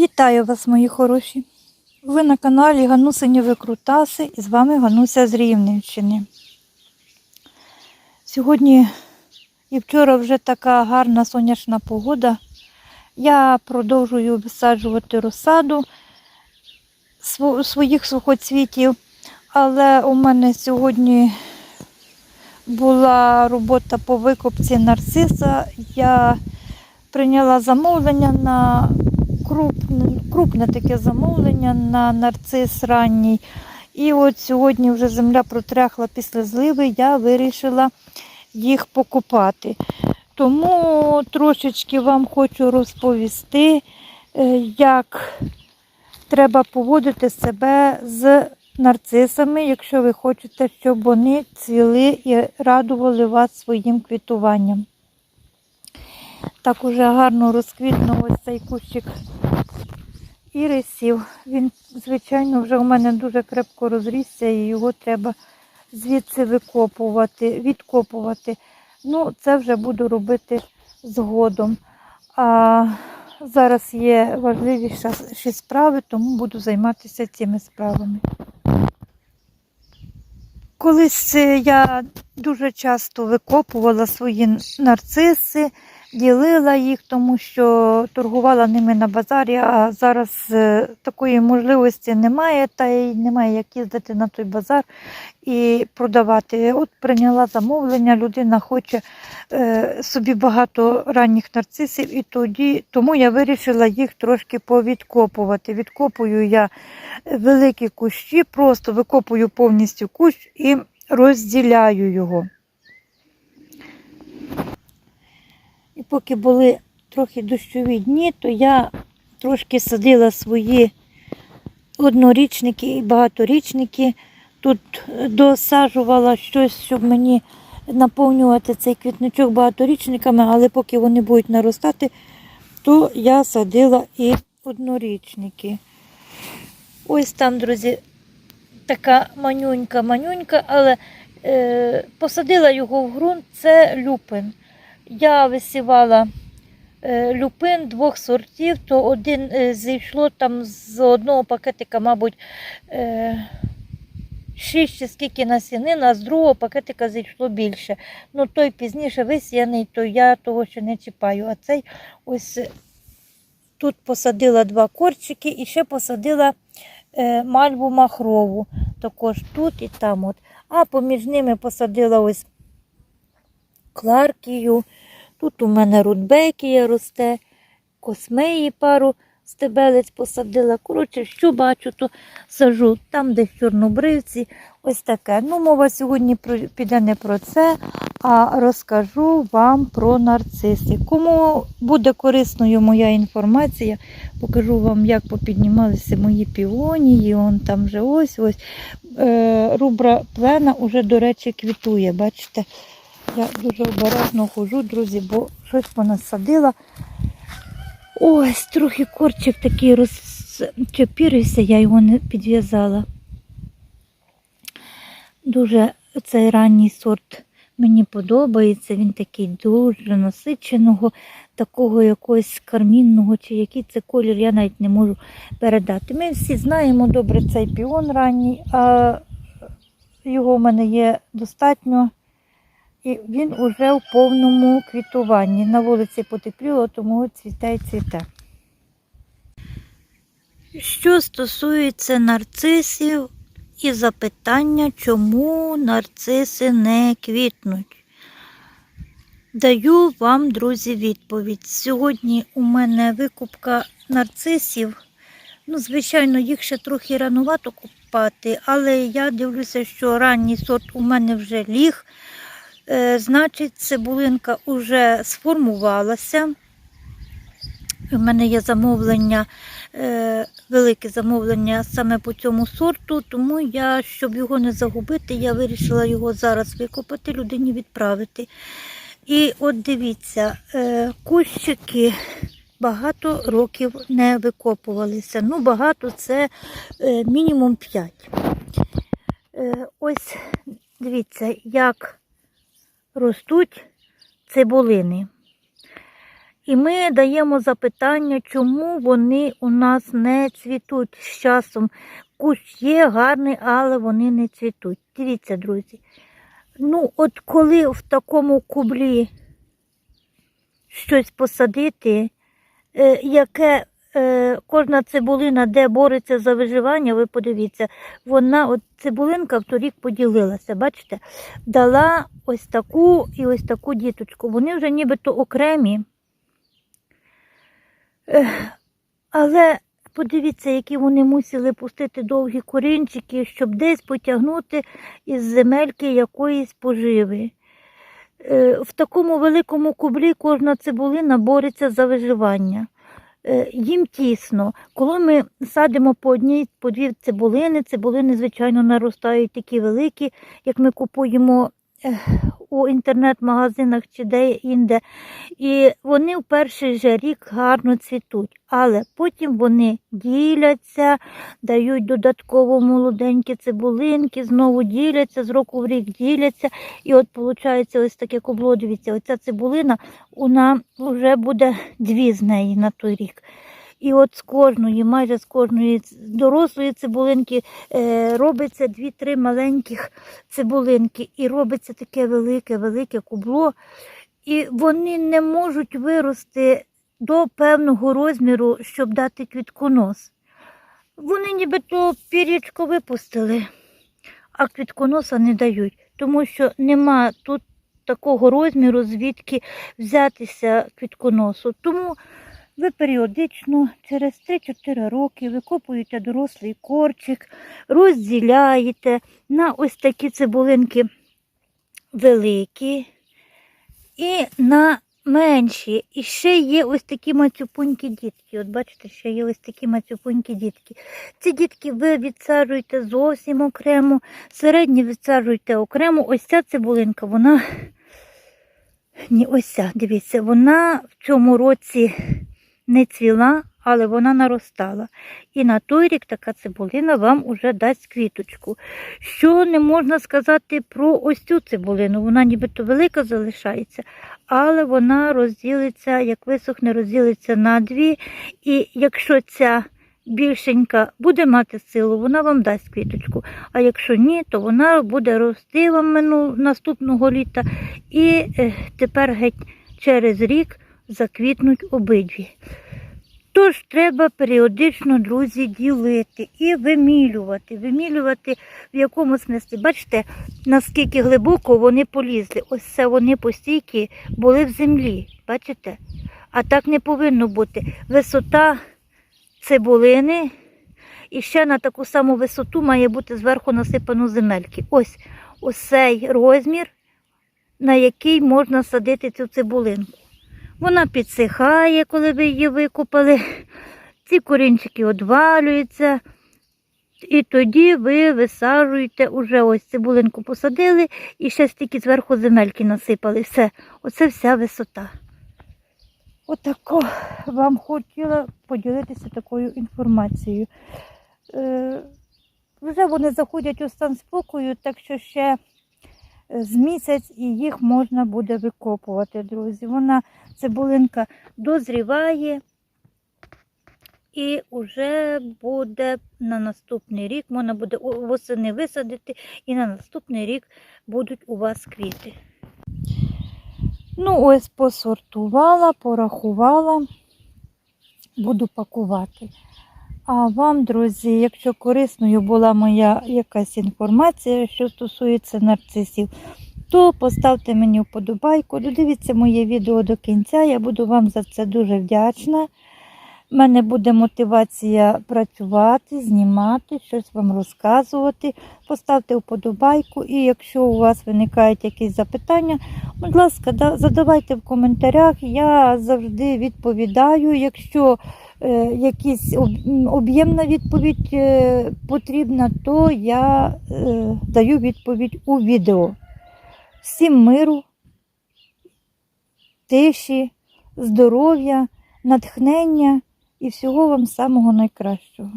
Вітаю вас, мої хороші! Ви на каналі Ганусині Викрутаси і з вами Гануся з Рівненщини. Сьогодні і вчора вже така гарна сонячна погода. Я продовжую висаджувати розсаду своїх сухоцвітів, але у мене сьогодні була робота по викопці нарциса. Я прийняла замовлення на крупне, крупне таке замовлення на нарцис ранній. І от сьогодні вже земля протряхла після зливи, я вирішила їх покупати. Тому трошечки вам хочу розповісти, е, як треба поводити себе з нарцисами, якщо ви хочете, щоб вони цвіли і радували вас своїм квітуванням. Так уже гарно розквітнув ось цей кущик ірисів. Він, звичайно, вже у мене дуже крепко розрісся і його треба звідси викопувати, відкопувати. Ну, це вже буду робити згодом. А зараз є важливіші справи, тому буду займатися цими справами. Колись е, я дуже часто викопувала свої нарциси, ділила їх, тому що торгувала ними на базарі, а зараз е, такої можливості немає, та й немає як їздити на той базар і продавати. От прийняла замовлення, людина хоче е, собі багато ранніх нарцисів, і тоді, тому я вирішила їх трошки повідкопувати. Відкопую я великі кущі, просто викопую повністю кущ і розділяю його. І поки були трохи дощові дні, то я трошки садила свої однорічники і багаторічники. Тут досаджувала щось, щоб мені наповнювати цей квітничок багаторічниками, але поки вони будуть наростати, то я садила і однорічники. Ось там, друзі, така манюнька-манюнька, але е, посадила його в ґрунт, це люпин. Я висівала е, люпин двох сортів, то один е, зійшло там з одного пакетика, мабуть, е, 6 чи скільки насінин, а з другого пакетика зійшло більше. Ну, той пізніше висіяний, то я того ще не чіпаю. А цей ось тут посадила два корчики і ще посадила мальву махрову. Також тут і там. От. А поміж ними посадила ось кларкію. Тут у мене рудбекія росте, космеї пару стебелець посадила. Коротше, що бачу, то сажу. Там, де чорнобривці, ось таке. Ну, мова сьогодні піде не про це, а розкажу вам про нарциси. Кому буде корисною моя інформація, покажу вам, як попіднімалися мої піонії. Он там вже ось ось. Е, рубра плена уже, до речі, квітує. Бачите? Я дуже обережно хожу, друзі, бо щось понасадила. Ось, трохи корчик такий розчепірився, я його не підв'язала. Дуже цей ранній сорт мені подобається. Він такий дуже насиченого, такого якогось кармінного, чи який це колір, я навіть не можу передати. Ми всі знаємо добре цей піон ранній, а його в мене є достатньо. І він уже в повному квітуванні. На вулиці потепліло, тому цвіте і цвіте. Що стосується нарцисів і запитання, чому нарциси не квітнуть. Даю вам, друзі, відповідь. Сьогодні у мене викупка нарцисів. Ну, звичайно, їх ще трохи ранувато купати, але я дивлюся, що ранній сорт у мене вже ліг. Е, Значить, цибулинка вже сформувалася. У мене є замовлення, е, велике замовлення саме по цьому сорту, тому я, щоб його не загубити, я вирішила його зараз викопати, людині відправити. І от дивіться, е, кущики багато років не викопувалися. Ну, багато це мінімум 5. Е, ось дивіться, як ростуть цибулини. І ми даємо запитання, чому вони у нас не цвітуть з часом. Кущ є гарний, але вони не цвітуть. Дивіться, друзі. Ну, от коли в такому кублі щось посадити, е, яке е, кожна цибулина, де бореться за виживання, ви подивіться, вона, от цибулинка в торік поділилася, бачите, дала ось таку і ось таку діточку. Вони вже нібито окремі. Але подивіться, які вони мусили пустити довгі корінчики, щоб десь потягнути із земельки якоїсь поживи. Е, В такому великому кублі кожна цибулина бореться за виживання. Е, Їм тісно. Коли ми садимо по одній, по дві цибулини, цибулини, звичайно, наростають такі великі, як ми купуємо у інтернет-магазинах чи де-інде. І вони в перший же рік гарно цвітуть, але потім вони діляться, дають додатково молоденькі цибулинки, знову діляться, з року в рік діляться. І от виходить ось таке кубло, дивіться, оця цибулина, вона вже буде дві з неї на той рік. І от з кожної, майже з кожної дорослої цибулинки е, робиться дві-три маленьких цибулинки. І робиться таке велике, велике кубло. І вони не можуть вирости до певного розміру, щоб дати квітконос. Вони нібито пірічко випустили, а квітконоса не дають, тому що нема тут такого розміру, звідки взятися квітконосу. Тому ви періодично через 3-4 роки викопуєте дорослий корчик, розділяєте на ось такі цибулинки великі і на менші. І ще є ось такі мацюпунькі дітки. От бачите, ще є ось такі мацюпунькі дітки. Ці дітки ви відсаджуєте зовсім окремо, середні відсаджуєте окремо. Ось ця цибулинка, вона. Ні, ось ця, дивіться, вона в цьому році не цвіла, але вона наростала. І на той рік така цибулина вам уже дасть квіточку. Що не можна сказати про ось цю цибулину? Вона нібито велика залишається, але вона розділиться, як висохне, розділиться на дві. І якщо ця більшенька буде мати силу, вона вам дасть квіточку. А якщо ні, то вона буде рости вам наступного літа. І е, тепер геть через рік заквітнуть обидві. Тож треба періодично, друзі, ділити і вимілювати. Вимілювати в якому смислі. Бачите, наскільки глибоко вони полізли. Ось це вони постійки були в землі. Бачите? А так не повинно бути. Висота цибулини і ще на таку саму висоту має бути зверху насипано земельки. Ось ось цей розмір, на який можна садити цю цибулинку. Вона підсихає, коли ви її викопали. Ці корінчики одвалюються. І тоді ви висаджуєте, уже ось цибулинку посадили і ще стільки зверху земельки насипали. Все, оце вся висота. Отако вам хотіла поділитися такою інформацією. Е, вже вони заходять у стан спокою, так що ще з місяць і їх можна буде викопувати, друзі. Вона цибулинка дозріває і вже буде на наступний рік, можна буде восени висадити, і на наступний рік будуть у вас квіти. Ну, ось посортувала, порахувала, буду пакувати. А вам, друзі, якщо корисною була моя якась інформація, що стосується нарцисів, то поставте мені вподобайку, додивіться моє відео до кінця. Я буду вам за це дуже вдячна. У мене буде мотивація працювати, знімати, щось вам розказувати. Поставте вподобайку, і якщо у вас виникають якісь запитання, будь ласка, задавайте в коментарях. Я завжди відповідаю. Якщо е, якась об'ємна відповідь е, потрібна, то я е, даю відповідь у відео. Всім миру, тиші, здоров'я, натхнення і всього вам самого найкращого.